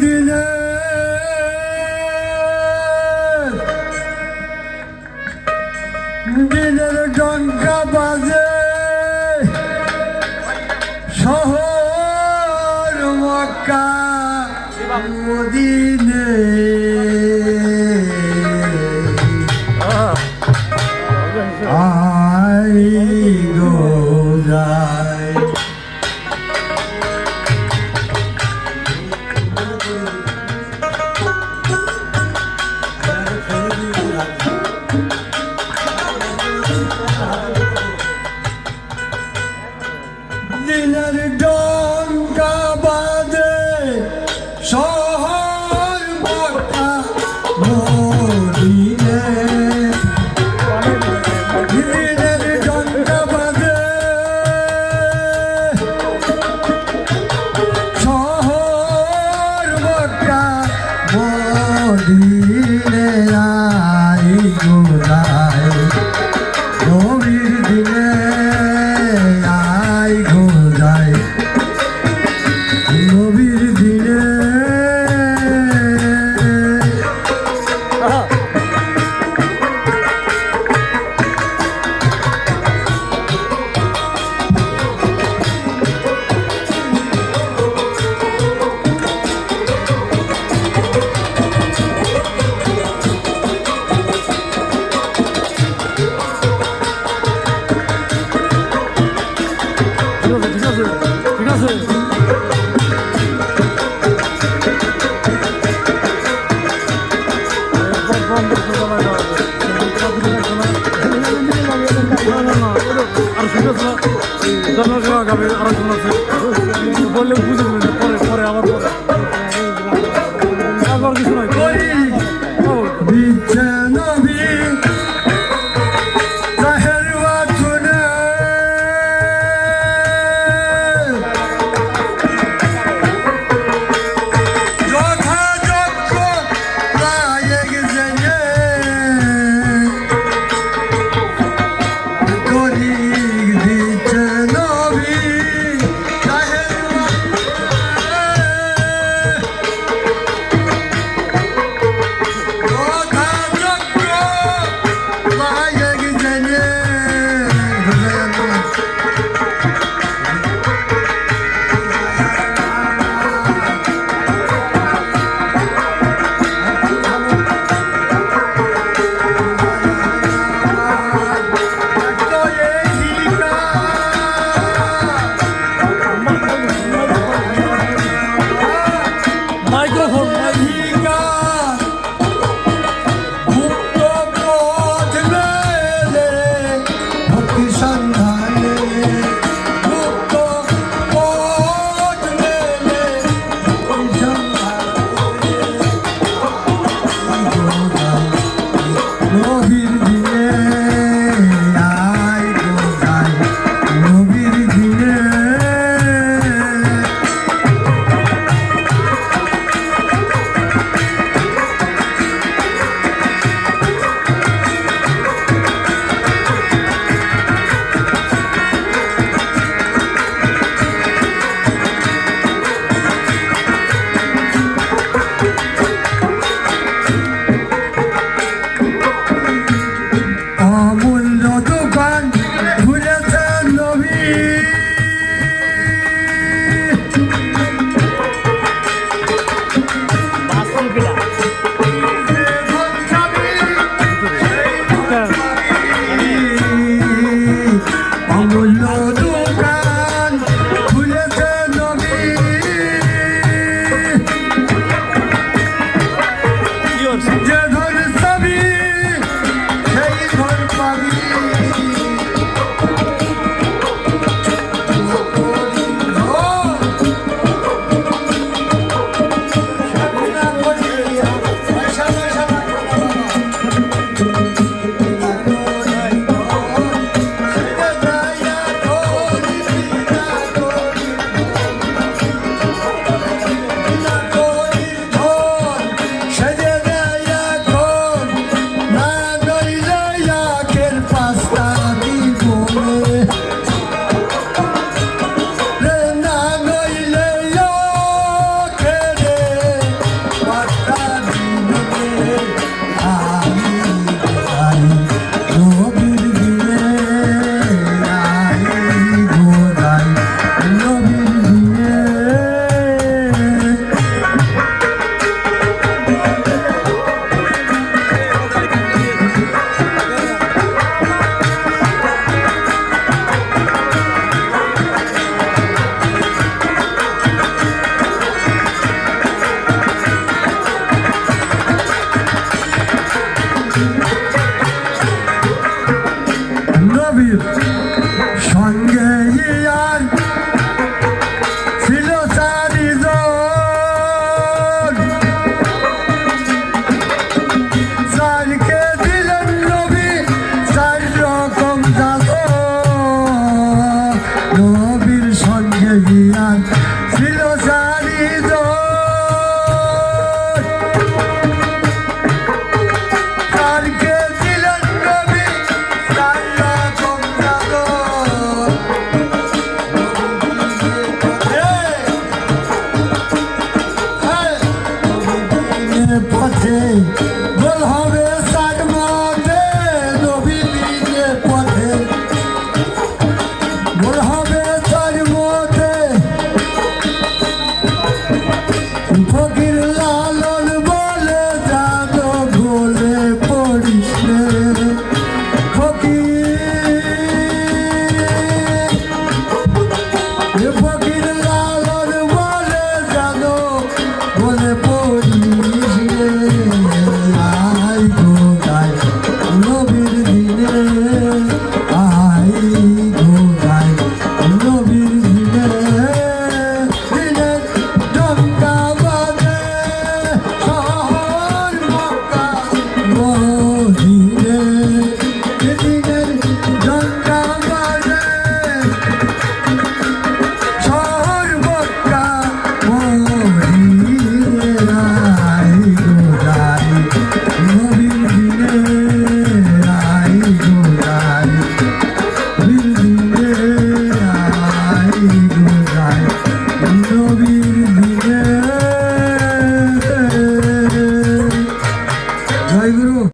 দিলে দিনের ডঙ্কা বাজে শহর মক্কা মদিনে another door. ঠিক আছে আর শুনেছিল জানার গাবে আরেকজন আছে বললে বুঝে দেবেন champion.